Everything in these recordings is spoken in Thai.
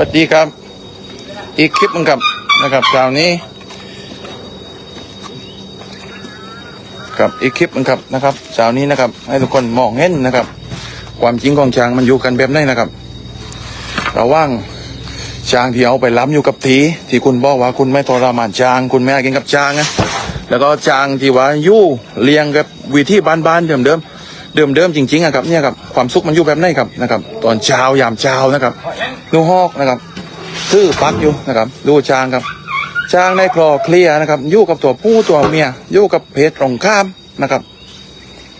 วัสดีครับ อีกคลิปหนึงครับนะครับคราวนี้ครับอีกคลิปหนึงครับนะครับเช้านี้นะครับ ให้ทุกคนมองเห็นนะครับ ความจริงของช้างมันอยู่กันแบบไหนนะครับ ระว่างช้างที่เอาไปล้ำอยู่กับทีที่คุณบอกว่าคุณไม่ทรมานช้าง คุณไม่กินกับช้างนะแล้วก็ช้างที่ว่าอยู่เลี้ยงกับวิธีบ้านๆเดิมๆเดิมๆจริงๆอะครับเนี่ยครับความสุขมันอยู่แบบไหนครับนะครับ ตอนเช้ายามเช้านะครับ นูฮอกนะครับซื้อปักอยู่นะครับ ดูช้างครับ ช้างในคลอเคลียนะครับอยู่กับตัวผู้ตัวเมียอยู่กับเพศตรงข้ามนะครับ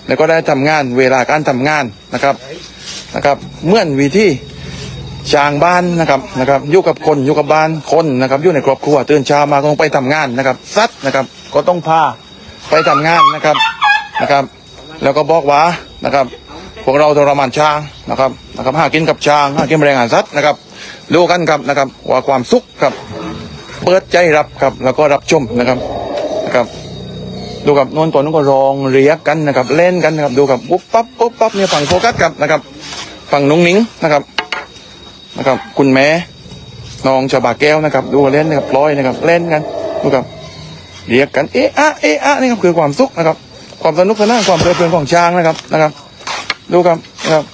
แล้วก็ได้ทำงานเวลาการทำงานนะครับนะครับเมื่อนวิธีช้างบ้านนะครับนะครับอยู่กับคนอยู่กับบ้านคนนะครับอยู่ในครอบครัวตื่นเช้ามาก็ต้องไปทำงานนะครับซัดนะครับก็ต้องพาไปทำงานนะครับนะครับ แล้วก็บอกว่านะครับ พวกเราทรมานช้างนะครับนะครับหากินกับช้างหากินแรงงานสัตว์นะครับดูกันครับนะครับว่าความสุขครับ เปิดใจรับครับแล้วก็รับชมนะครับนะครับ ดูกับนวลตัวนู้นก็ร้องเรียกกันนะครับ เล่นกันนะครับ ดูกับปุ๊บปั๊บปุ๊บปั๊บเนี่ยฝั่งโฟกัสครับนะครับฝั่งนุ้งนิ้งนะครับนะครับ คุณแม่น้องชาบาแก้วนะครับ ดูเล่นนะครับร้อยนะครับ เล่นกันดูครับเรียกกันเอะอะเอะอะนี่ครับคือความสุขนะครับ ความสนุกสนานความเพลิดเพลินของช้างนะครับนะครับ ดูครับนะครับ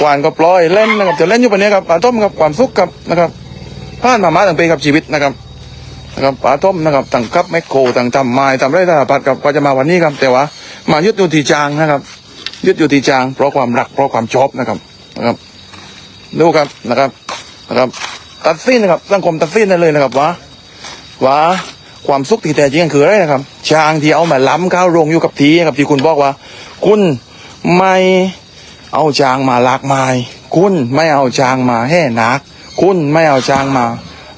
กวานก็ปล่อยเล่นนะครับจะเล่นอยู่ปานนี้ครับปลาต้มครับความสุขครับนะครับผ่านมามาตั้งปีกับชีวิตนะครับนะครับปลาต้มนะครับต่างกับแมคโครต่างทำไม้ทำไรสารพัดกับก็จะมาวันนี้ครับแต่ว่ามายึดอยู่ที่จางนะครับยึดอยู่ที่จางเพราะความรักเพราะความชอบนะครับนะครับดูครับนะครับนะครับ ตัดสินนะครับสังคมตัดสินได้เลยนะครับว่าว่าความสุขที่แท้จริงคืออะไรนะครับช้างที่เอามาล้ำข้าโรงอยู่กับทีครับที่คุณบอกว่า คุณ ไม่เอาช้างมาลากไม้คุณไม่เอาช้างมาแห่นัก คุณไม่เอาช้างมา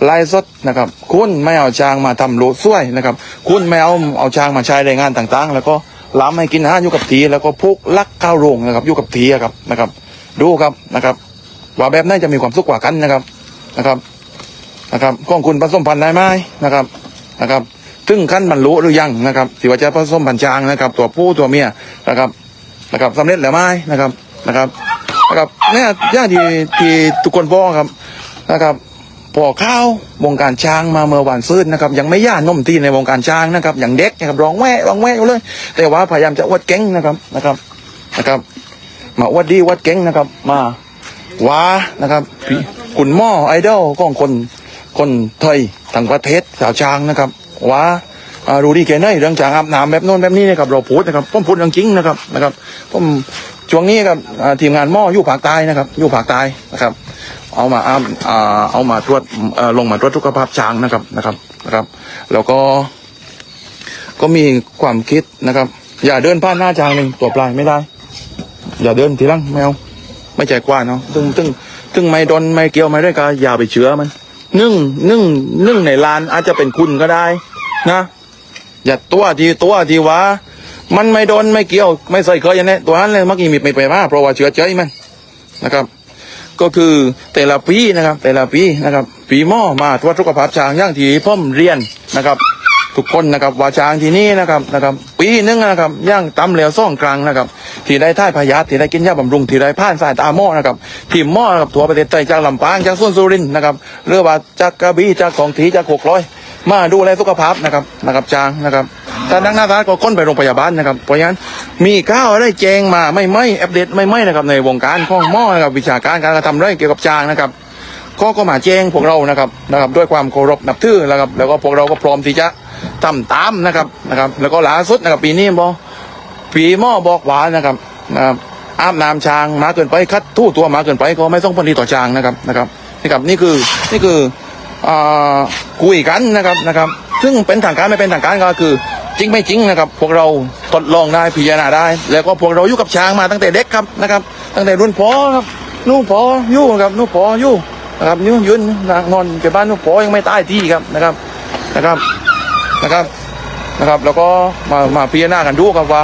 ไล่สดนะครับ คุณไม่เอาช้างมาทำโลซ้วยนะครับ คุณไม่เอาเอาช้างมาใช้แรงงานต่างๆ แล้วก็ล้ำให้กินอาหารอยู่กับทีแล้วก็พุกลักข้าวโรงนะครับอยู่กับทีอะครับนะครับ ดูครับนะครับ ว่าแบบไหนจะมีความสุขกว่ากันนะครับนะครับนะครับของคุณผสมพันธุ์ได้ไหมนะครับนะครับถึงขั้นบรรลุหรือยังนะครับที่ว่าจะผสมพันธุ์ช้างนะครับ ตัวผู้ตัวเมียนะครับ นะครับสำเร็จหรือไม่นะครับนะครับนะครับเนี่ยอย่างที่ที่ทุกคนบอกครับนะครับพอข้าววงการช้างมาเมื่อวันซื่นนะครับยังไม่ย่านมที่ในวงการช้างนะครับอย่างเด็กนะครับร้องแว่ร้องแว่อยู่เลย แต่ว่าพยายามจะอวดเก่งนะครับนะครับนะครับ มาอวดดีอวดเก่งนะครับ มาว้านะครับพี่คุณหม้อไอดอลของคนคนไทยทั้งประเทศสาวช้างนะครับว้า รูดีแค่ไหนเรื่องช้างอาบน้ำแบบโน้นแบบนี้นะครับเราพูดนะครับผมพูดเรื่องจริงนะครับนะครับผมช่วงนี้ครับทีมงานหม้ออยู่ภาคใต้นะครับอยู่ภาคใต้นะครับ เอามาอ้าอ่าเอามาตรวจเอ่อลงมาตรวจสุขภาพช้างนะครับนะครับนะครับ แล้วก็ ก็มีความคิดนะครับ อย่าเดินผ่านหน้าช้างหนึ่งตัวปลายไม่ได้ อย่าเดินทีลังแมวไม่ใจกว้างเนาะตึงตึงตึงไม่ดนไม่เกี่ยวไม่ได้ก็อย่าไปเชื้อมันนึ่งนึ่งนึ่งในลานอาจจะเป็นคุณก็ได้นะ อย่าตัวทีตัวทีว่ามันไม่โดนไม่เกี่ยว ไม่ใส่เคยอย่างนี้ตัวนั้นเลยเมื่อกี้มีไปไปมาเพราะว่าเชื้อเจยมันนะครับ ก็คือแต่ละปีนะครับ แต่ละปีนะครับ ปีหม้อมาตรวจสุขภาพช้างย่างที่พ่อมเรียนนะครับ ทุกคนนะครับว่าช้างที่นี่นะครับนะครับ ปีนึงนะครับย่างตำเหลวซ่องกลางนะครับ ที่ได้ท่ายพยาธิที่ได้กินยาบำรุงที่ได้ผ่านสายตาหม้อนะครับทีมหม้อนะครับทัวประเทศไทยจากลำปางจากส่วนสุรินนะครับหรือว่าจากกระบี่จากของถีจากหกร้อย มาดูแลสุขภาพนะครับนะครับช้างนะครับถ้านักหน้าตาก็ก้นไปโรงพยาบาลนะครับเพราะฉะนั้นมีข้าวอะไรแจ้งมาไม่ไม่อัปเดตไม่ไม่นะครับในวงการข้องหม้อนะครับวิชาการการกระทำเรื่องเกี่ยวกับช้างนะครับก็ก็มาแจ้งพวกเรานะครับนะครับ ด้วยความเคารพนับถือนะครับ แล้วก็พวกเราก็พร้อมที่จะทำตามนะครับนะครับ แล้วก็ล่าสุดนะครับปีนี้บอปีหม้อบอกหวานนะครับนะครับอาบน้ำช้างมาเกินไปคัดทู่ตัวมาเกินไปก็ไม่ต้องผลดีต่อช้างนะครับนะครับนี่ครับนี่คือนี่คือ คุยกันนะครับนะครับ ซึ่งเป็นทางการไม่เป็นทางการก็คือ จริงไม่จริงนะครับ พวกเราทดลองได้พิจารณาได้ แล้วก็พวกเราอยู่กับช้างมาตั้งแต่เด็กครับนะครับ ตั้งแต่รุ่นพ่อครับนู่นพ่ออยู่ครับนู่นพ่ออยู่นะครับนิ้วยืนนางนอนเก็บบ้านนุพอยังไม่ตายที่ครับนะครับนะครับนะครับนะครับ แล้วก็มามาพิจารณากันดูครับว่า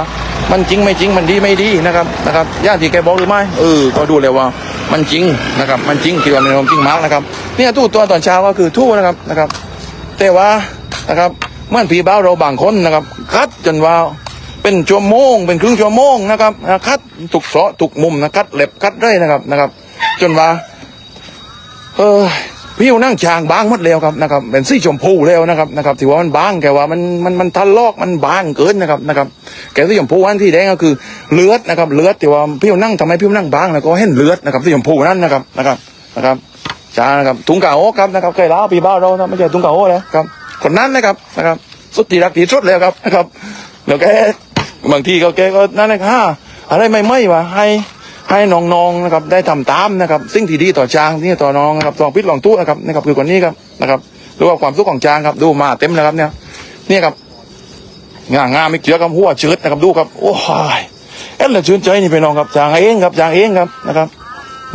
มันจริงไม่จริงมันดีไม่ดีนะครับนะครับย่างที่แกบอกหรือไม่เออก็ดูเลยว่า มันจริงนะครับมันจริงที่ว่ามันเป็นความจริงมากนะครับเนี่ยทู่ตัวตอนเช้าก็คือทู่นะครับนะครับ แต่ว่านะครับเมื่อผีบ้าเราบางคนนะครับ คัดจนว่าเป็นชั่วโมง เป็นครึ่งชั่วโมงนะครับนะคัดถูกเสาะถูกมุมนะคัดเล็บคัดได้นะครับนะครับ จนว่าเออ ผิวนั่งจางบางหมดแล้วครับนะครับเป็นสีชมพูแล้วนะครับนะครับถือว่ามันบางแกว่ามันมันมันทะลอกมันบางเกินนะครับนะครับแกสีชมพูอันที่แดงก็คือเลือดนะครับเลือดที่ว่าผิวนั่งทำไมผิวนั่งบางแล้วก็เห็นเลือดนะครับสีชมพูนั่นนะครับนะครับนะครับจางนะครับถุงกาโอครับนะครับเคยล่าปีบ้าเรานะไม่ใช่ถุงกาโอแล้วครับคนนั้นนะครับนะครับสุดที่รักที่สุดแล้วครับนะครับแล้วแกบางทีก็แกก็นั่นนะฮ่าอะไรไม่ไม่วะให้ ให้น้องๆนะครับได้ทำตามนะครับสิ่งที่ดีต่อช้างที่ต่อน้องนะครับลองพิจลองตู้นะครับนะครับคือคนนี้ครับนะครับดูว่าความสุขของช้างครับดูมาเต็มเลยครับเนี่ยนี่ครับงางามไม่เจือกับหัวเชิดนะครับดูครับโอ้ยเอ็นเลยชื่นใจนี่พี่น้องครับช้างเองครับช้างเองครับนะครับ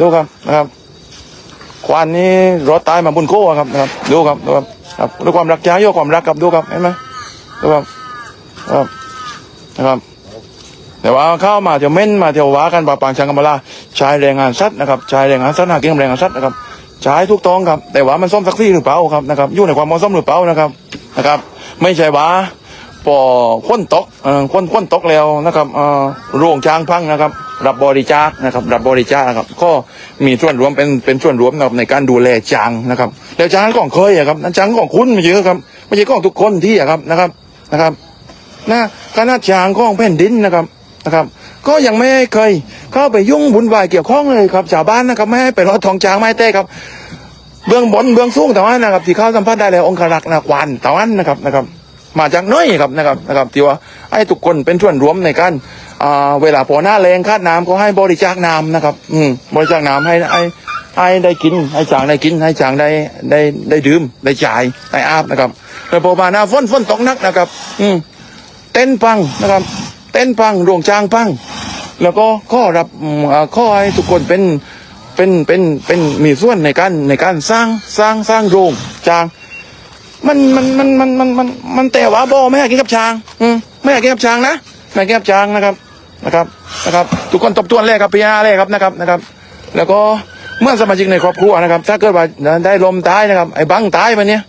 ดูครับนะครับควานนี้รถตายมาบนโค้ครับนะครับดูครับดูครับครับด้วยความรักช้างโยกความรักครับดูครับเห็นไหมดูครับครับนะครับ แต่ว่าเข้ามาเที่ยวเม่นมาเที่ยวว้ากันปะปางชังกำมะลาใช้แรงงานสัตว์นะครับใช้แรงงานสัตว์หากินกับแรงงานสัตว์นะครับใช้ทุกต้องครับ แต่ว่ามันส้มสักซี่หรือเปล่าครับนะครับอยู่ในความเหมาะสมหรือเปล่านะครับนะครับ ไม่ใช่ว่าพอค้นตกเอ่อค้นค้นตกแล้วนะครับเอ่อโรงช้างพังนะครับ รับบริจาคนะครับ รับบริจาคนะครับ ก็มีส่วนรวมเป็นเป็นส่วนรวมนะครับในการดูแลช้างนะครับแล้วช้างของเคยอะครับนั่นช้างของคุณไม่ใช่ครับไม่ใช่ของทุกคนที่อะครับนะครับนะครับนะคณะช้างของแผ่นดินนะครับ นะครับ ก็ยังไม่เคยเข้าไปยุ่งวุ่นวายเกี่ยวข้องเลยครับชาวบ้านนะครับไม่ให้ไปรอดทองช้างไม้เต้ครับ เบื้องบนเบื้องสูงแต่ว่านะครับที่เข้าสัมผัสได้แล้วองครักษ์นะควานตะวันนะครับนะครับ มาจากน้อยครับนะครับนะครับที่ว่าให้ทุกคนเป็นส่วนรวมในการเวลาพอหน้าแรงคาดน้ำก็ให้บริจาคน้ำนะครับ อืมบริจาคน้ำให้ให้ให้ได้กินให้จางได้กินให้จางได้ได้ได้ดื่มได้จ่ายได้อาบนะครับแล้วพอมาหน้าฝนฝนตกนักนะครับ อืมเต้นพังนะครับ เต้นพังดวงจางพัง แล้วก็ข้อรับข้อให้ทุกคนเป็นเป็นเป็นเป็นมีส่วนในการในการสร้างสร้างสร้างโรงจางมันมันมันมันมันมันมันแต่ว่าบอไม่อยากกินกับช้าง อืมไม่อยากกินกับช้างนะไม่อยากกินกับช้างนะครับนะครับนะครับ ทุกคนตบตัวนเลยครับพิจารณาเลยครับนะครับนะครับ แล้วก็เมื่อสมาชิกในครอบครัวนะครับ ถ้าเกิดว่าได้ลมตายนะครับไอ้บังตายไปเนี้ย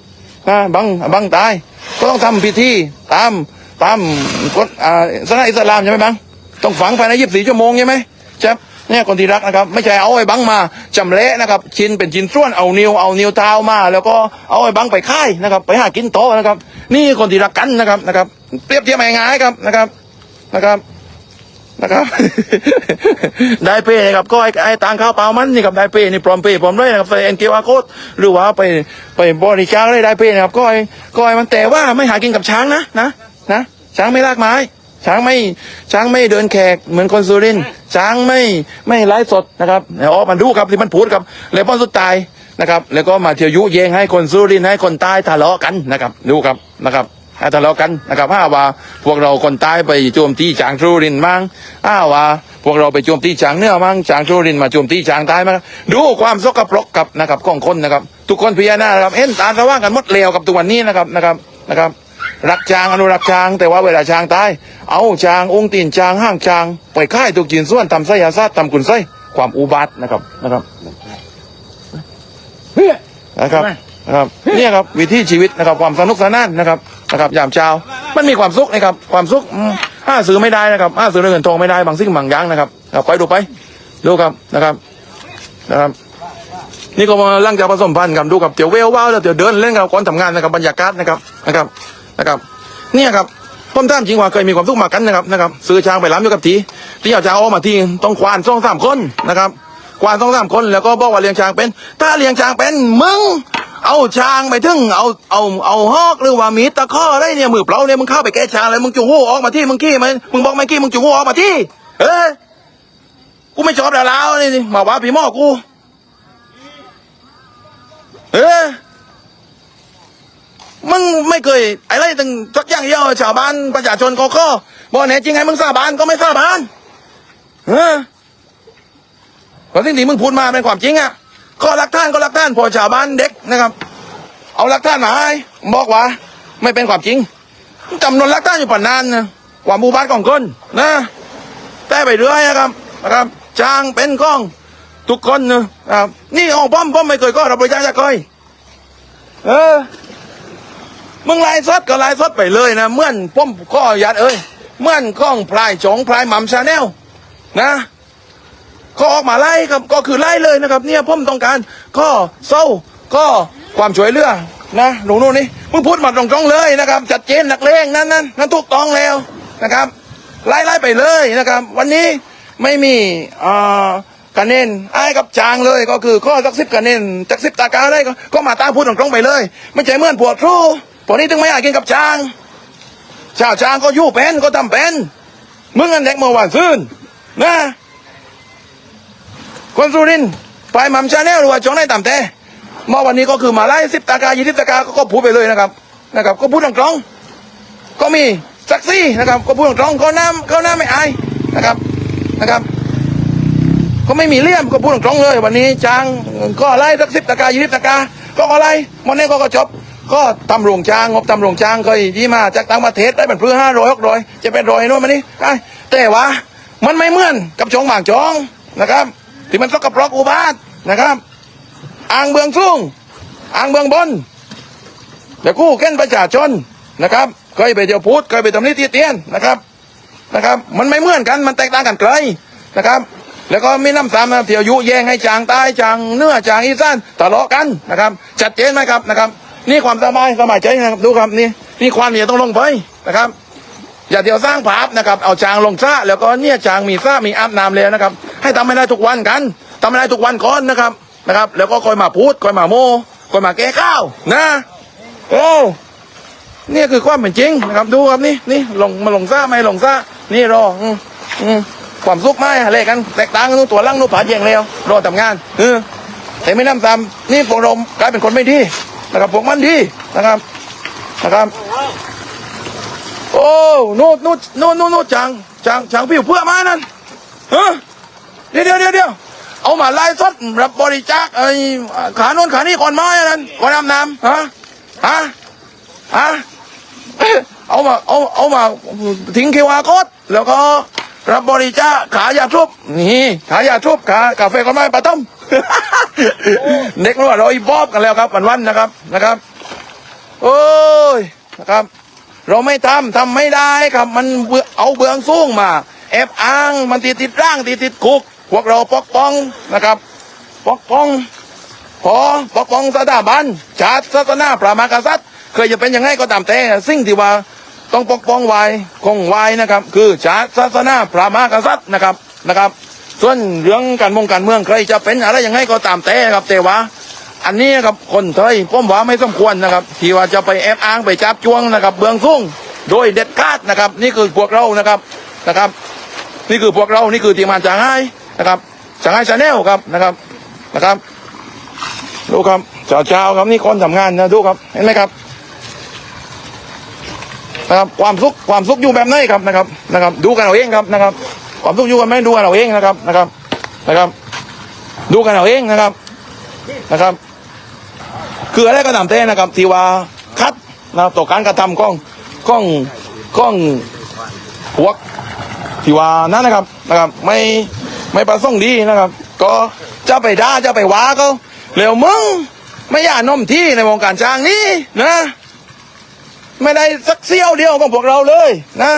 นะบังบังตาย ก็ต้องทำพิธีตาม ตามกฎอ่าศาสนาอิสลามใช่ไหมบังต้องฝังภายในยี่สิบสี่ชั่วโมงใช่ไหมใช่เนี่ยคนที่รักนะครับไม่ใช่เอาไอ้บังมาจำเละนะครับชิ้นเป็นชิ้นส่วนเอานิ้วเอานิ้วเท้ามา แล้วก็เอาไอ้บังไปค่ายนะครับ ไปหากินโตะนะครับ นี่คนที่รักกันนะครับนะครับเปรียบเทียบง่ายๆครับนะครับนะครับนะครับ ได้เป้นะครับก็ไอ้ไอ้ตังข้าวเปล่ามันนี่ครับได้เป้นี่ปลอมเป้ปลอมด้วยนะครับใส่เอ็นเกวาโคดหรือว่าไปไปบริจาคได้ได้เป้นะครับก็ไอ้ก็ไอ้มันแต่ว่าไม่หากินกับช้างนะนะนะ ช้างไม่ลากไม้ ช้างไม่ช้างไม่เดินแขกเหมือนคนสุรินช้างไม่ไม่ไลฟ์สดนะครับเดี๋ออกมาดูครับที่มันพูดครับแล้วป้อนสุดตายนะครับ แล้วก็มาเที่ยวยุแยงให้คนสุรินให้คนใต้ทะเลาะกันนะครับดูครับนะครับให้ทะเลาะกันนะครับถ้าว่าพวกเราคนใต้ไปโจมตีจางสุรินมั่งถ้าว่าพวกเราไปโจมตีจางเนื้อมั่งจางสุรินมาโจมตีจางใต้มั่งดูความสกปรกกับนะครับของคนนะครับ ทุกคนพิจารณาครับเห็นตาสว่างกันหมดเลวกับตัวนนี้นะครับนะครับนะครับ รักช้างอนุรักษ์ช้างแต่ว่าเวลาช้างตายเอาช้างองค์ตีนช้างห้างช้างไปค่ายตุกจีนส่วนทำไสยาศาสตร์ทำกุนไส้ความอุบาทนะครับนะครับนะครับนะครับเนี่ยครับวิถีชีวิตนะครับความสนุกสนานนะครับนะครับยามเช้ามันมีความสุขนะครับความสุขอืมห้าซื้อไม่ได้นะครับห้าซื้อเงินทองไม่ได้บางสิ่งบางอย่างนะครับครับไปดูไปดูครับนะครับนะครับนี่ก็มาล่างจากผสมพันธุ์ครับดูกับเตี๋ยวเวลว้าวแล้วเตี๋ยวเดินเล่นกับคนทำงานนะครับบรรยากาศนะครับนะครับ นะครับ เนี่ยครับผมถามจริงว่าเคยมีความสุขมากันนะครับนะครับซื้อช้างไปล้ำอยู่กับทีที่เอาช้างออกมาทีต้องควานสองสามคนนะครับควานสองสามคนแล้วก็บอกว่าเลี้ยงช้างเป็น ถ้าเลี้ยงช้างเป็นมึงเอาช้างไปถึงเอาเอาเอาฮอกหรือว่ามีตะข้ออะไรเนี่ยมือเปล่าเนี่ยมึงเข้าไปแก้ช้างเลยมึงจูงหูออกมาที่มึงขี้มันมึงบอกไม่ขี้มึงจูงหูออกมาที่เอ้กูไม่ชอบแล้วแล้วนี่มาว่าพี่หมอกูเออ มึงไม่เคยอะไรตั้งสักอย่างเดียวชาวบ้านประชาชนก็ก็บอกแน่จริงไงมึงสาบานก็ไม่สาบานเออเพราะสิ่งที่มึงพูดมาเป็นความจริงอะก็รักท่านก็รักท่านพอชาวบ้านเด็กนะครับ เอารักท่านมาให้บอกว่า ไม่เป็นความจริงจำนวนรักท่านอยู่ปานนานนะความบูบ้าทของคนนะแต่ไปเรื่อยนะครับนะครับจ้างเป็นกล้องทุกคนนะครับนี่อ๋อป้อมป้อมไม่เคยก็รับบริจาคจากใครเออ มึงไลฟ์สดก็ไลฟ์สดไปเลยนะเมื่อนป้อมข้อยัดเอ้ยเมื่อนข้องพลายจงพลายหม่ำชาแนลนะข้อออกมาไล่ครับก็คือไล่เลยนะครับ เนี่ยผมต้องการข้อเศร้าก็ความช่วยเหลือนะหนูนู่นนี่มึงพูดมาตรงๆเลยนะครับจัดเจนนักเลงนั้นนั้นนั้นถูกต้องแล้วนะครับไล่ไล่ไปเลยนะครับ วันนี้ไม่มีอ่าคะแนนไอ้ายกับจางเลยก็คือข้อสักสิบคะแนนจากสิบตากาได้ก็มาตั้งพูดตรงๆไปเลย ไม่ใช่เมื่อนปวดครู พวกนี้ถึงไม่อยากกินกับจางชาวจางก็ยู่เป็นก็ทำเป็นมึงอันเด็กเมื่อวานซื่นนะคนสุรินไปหมัมชาแนลหรือว่าจองได้ตามแต่เมื่อวันนี้ก็คือมาไล่สิบตากายี่สิบตากาก็ก็พูดไปเลยนะครับนะครับ ก็พูดตรงๆก็มีสักซี่นะครับ ก็พูดตรงๆก็น้ำก็น้ำไม่อายนะครับนะครับ ก็ไม่มีเลี่ยมก็พูดตรงๆเลย วันนี้จางก็ไล่สักสิบตากายี่สิบตากาก็อะไรวันนี้ก็ก็จบ ก็ตำรวจจางงบตำรวจจางเคยยี่มาจากต่างประเทศได้เป็นเพื่อห้าร้อยหกร้อยจะเป็นร้อยโน่นมานี่ไอ้แต่ว่ามันไม่เหมือนกับจงหมางจองนะครับ ที่มันต้องกับปลอกอุบาทนะครับอ่างเบืองสูงอ่างเบืองบนแต่กู้เก้นประชาชนนะครับเคยไปเดียวพูดเคยไปตำนี้ตีเตียนนะครับนะครับ มันไม่เหมือนกันมันแตกต่างกันไกลนะครับ แล้วก็มีน้ำสามนะครับเที่ยวยุแยงให้จางใต้จางเนื้อจางอีสานทะเลาะกันนะครับชัดเจนไหมครับนะครับ นี่ความสบายสบายใจนะครับดูครับนี่นี่ความเนี่ยต้องลงไปนะครับ อย่าเดี๋ยวสร้างภาพนะครับ เอาจางลงซ่าแล้วก็เนี่ยจางมีซ่ามีอาบน้ำแล้วนะครับ ให้ทำไม่ได้ทุกวันกันทำไม่ได้ทุกวันก่อนนะครับนะครับ แล้วก็คอยมาพูดคอยมาโมคอยมาแก้ข้าวนะโอ้เนี่ยคือความเป็นจริงนะครับดูครับนี่นี่ลงมาลงซ่าไม่ลงซ่านี่รออืมอืมความสุขไหมอะไรกัน แตกต่างกันนู่นตัวล่างนู่นผาเยียงแล้วรอทำงานเออแต่ไม่น้ำซ้ำนี่พวกเรากลายเป็นคนไม่ดี นะครับพวกมันดีนะครับนะครับโอ้นู่นนู่นนู่นนู่นจังจังจังผิวเพื่อมานั่นฮะเดี๋ยวเดี๋ยวเดี๋ยวเดี๋ยวเอามาไล่สดรับบริจาคไอ้ขาโน่นขานี่ก่อนไม้นั่นก่อนอาบน้ำฮะฮะฮะเอามาเอาเอามาทิ้งเควาโคตแล้วก็รับบริจาคขายาทุบนี่ขายาทุบขากาแฟก่อนไม้ปลาต้ม เด็กรู้ว่าเราอีบอบกันแล้วครับวันวันนะครับนะครับ โอ้ยนะครับ เราไม่ทำทำไม่ได้ครับมันเบือเอาเบืองสูงมา แอบอ้างมันติดติดร่างติดติดคุก พวกเราปกป้องนะครับปกป้องขอปกป้องสถาบันชาติศาสนาพระมหากษัตริย์เคยจะเป็นยังไงก็ตามแต่สิ่งที่ว่าต้องปกป้องไว้คงไว้นะครับ คือชาติศาสนาพระมหากษัตริย์นะครับนะครับ ส่วนเรื่องการมงการเมืองใครจะเป็นอะไรยังไงก็ตามแต่ครับแต่ว่าอันนี้ครับคนไทยผมว่าไม่สมควรนะครับ ที่ว่าจะไปแอบอ้างไปจับจ้วงนะครับ เบื้องสูงโดยเด็ดขาดนะครับ นี่คือพวกเรานะครับนะครับ นี่คือพวกเรานี่คือทีมงานจางไห้นะครับจางไห้ชาแนลครับนะครับนะครับดูครับเจ้าเจ้าครับนี่คนทำงานนะดูครับเห็นไหมครับนะครับความสุขความสุขอยู่แบบไหนครับนะครับนะครับ ดูกันเอาเองครับนะครับ ความสุขอยู่กันไหมดูกันเอาเองนะครับนะครับนะครับ ดูกันเอาเองนะครับนะครับคืออะไรก็ตามแต่นะครับที่ว่าคัดนะครับต่อการกระทำของของของพวกที่ว่านั่นนะครับนะครับ ไม่ไม่ประสงค์ดีนะครับ ก็จะไปด่าจะไปว้าเขาเร็วมึงไม่อยากนมที่ในวงการช้างนี้นะ ไม่ได้สักเสี้ยวเดียวของพวกเราเลยนะ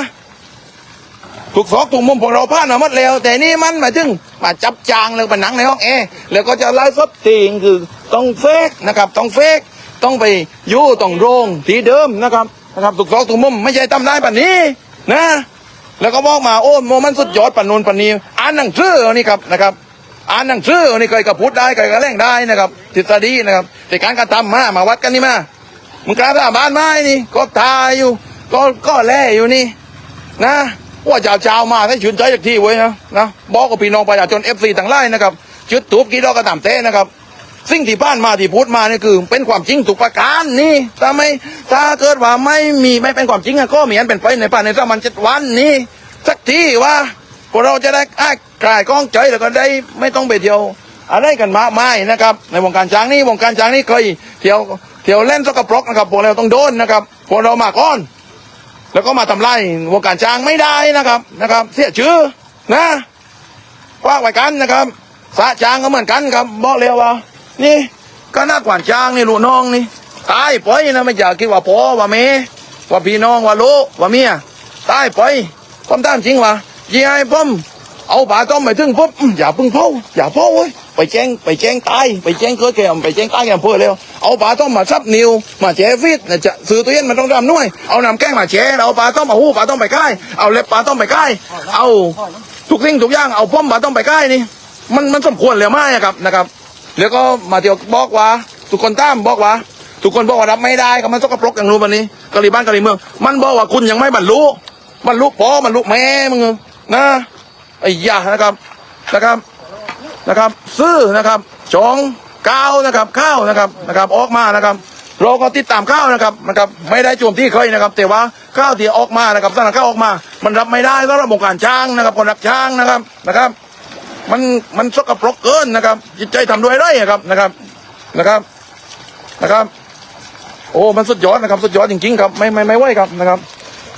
ถูกซอกถูกมุมพวกเราพลาดมาหมดแล้ว แต่นี่มันหมายถึงมาจับจางแล้วมาหนังในห้องแอร์แล้วก็จะไล่สดจริงคือต้องเฟกนะครับต้องเฟกต้องไปอยู่ต้องโรงที่เดิมนะครับนะครับถูกซอกถูกมุมไม่ใช่ทำได้แบบนี้นะ แล้วก็บอกมาโอ้โมมันสุดยอดปนนนปานนี้อ่านหนังสือเอนี่ครับนะครับอ่านหนังสือเอนี่เคยกับพูดได้เคยกับแรงได้นะครับทฤษฎีนะครับแต่การกระทำมามาวัดกันนี่มามึงกล้าสาบานไหมนี่ก็ทายอยู่ ก็ก็แล่อยู่นี่นะ ว่าจะเอาเจ้ามาให้ชื่นใจจากที่ไว้นะนะบอกกับพี่น้องประชาชนเอฟซีต่างไล่นะครับจุดตูบกี่ดอกกระตามเต้นะครับสิ่งที่ผ่านมาที่พูดมาเนี่ยคือ เป็นความจริงถูกประการนี่ถ้าไม่ถ้าเกิดว่าไม่มีไม่เป็นความจริงอะก็มีอันเป็นไปในป่านในสามันเจ็ดวันนี้สักทีว่าพวกเราจะได้อ้ายกลายกล้องใจแล้วก็ได้ไม่ต้องไปเที่ยวอะไรกันมากมายนะครับ ในวงการช้างนี่วงการช้างนี่เคยเที่ยวเที่ยวเล่นสกปรกนะครับพวกเราต้องโดนนะครับพวกเรามาก่อน แล้วก็มาทำลายวงการช้างไม่ได้นะครับนะครับ เสียชื่อนะว่าไว้กันนะครับสะช้างก็เหมือนกันครับบอกเลยว่า นี่ก็น่ากวานช้างนี่ลูกน้องนี่ตายไปนะไม่อยากคิดว่าพ่อว่าแม่ว่าพี่น้องว่าลูกว่าเมียตายไปผมตามจริงว่ายี่ไอ้ผมเอาป่าต้มไปถึงปุ๊บอื้ออย่าพึ่งเผาอย่าเผาเว้ย ไปแจ้งไปแจ้งตายไปแจ้งเกิดแกมไปแจ้งตายแกมเพื่อแล้วเอาปลาต้มมาซับนิวมาแช่ฟิตนะจะซื้อตัวเย็นมันต้องรำน่วยเอาน้ำแกงมาแช่เอาปลาต้มเอาหูปลาต้มไปใกล้เอาเล็บปลาต้มไปใกล้เอาทุกสิ่งทุกอย่างเอาป้อมปลาต้มไปใกล้นี่มันมันสมควรแล้วไหมครับนะครับ แล้วก็มาเที่ยวบอกว่า ทุกคนตามบอกว่า ทุกคนบอกว่ารับไม่ได้ครับมันสกปรกอย่างรู้นวันนี้กะหรี่บ้านกะหรี่เมือง มันบอกว่าคุณยังไม่บรรลุบรรลุพอมันลุแม่มึงนะไอ้ยานะครับนะครับ นะครับ ซื้อนะครับจองก้าวนะครับข้าวนะครับนะครับออกมานะครับ เราก็ติดตามข้าวนะครับนะครับไม่ได้โจมที่เคยนะครับ แต่ว่าข้าวที่ออกมานะครับสถานข้าวออกมา มันรับไม่ได้สำหรับวงการช้างนะครับคนรักช้างนะครับนะครับ มันมันสกปรกเกินนะครับ จิตใจทำด้วยไรอะครับนะครับนะครับนะครับ โอ้มันสุดยอดนะครับ สุดยอดจริงๆครับไม่ไม่ไม่ไหวครับนะครับ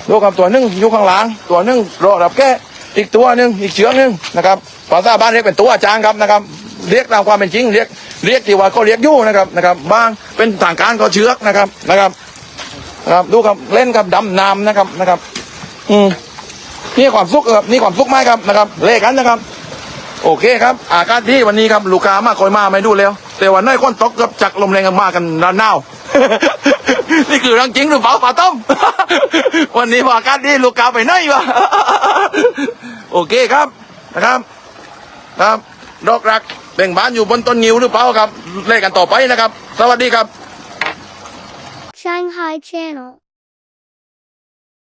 ดูครับตัวหนึ่งอยู่ข้างหลังตัวหนึ่งรอรับแก้อีกตัวหนึ่งอีกเชือกหนึ่งนะครับ ภาษาบ้านเรียกเป็นตัวจางครับนะครับ เรียกตามความเป็นจริง เรียกเรียกที่ว่าเขาเรียกอยู่นะครับนะครับบางเป็นทางการก็เชือกนะครับนะครับนะครับดูครับเล่นครับดำน้ำนะครับนะครับ อืมนี่ความสุขครับนี่ความสุขไหมครับนะครับ เลขกันนะครับ โอเคครับ อากาศดีวันนี้ครับลูกค้ามาคอยมาไม่ดูแล้ว แต่วันนี้คนตกกับจักลมแรงกันมากันนานหนาวนี่คือรื่องจริงหรือเปล่าป้าต้ม วันนี้อากาศดีลูกค้าไปไหนวะโอเคครับนะครับ ครับดอกรักแบ่งบ้านอยู่บนต้นงิ้วหรือเปล่าครับเล่นกันต่อไปนะครับ สวัสดีครับ Shanghai Channel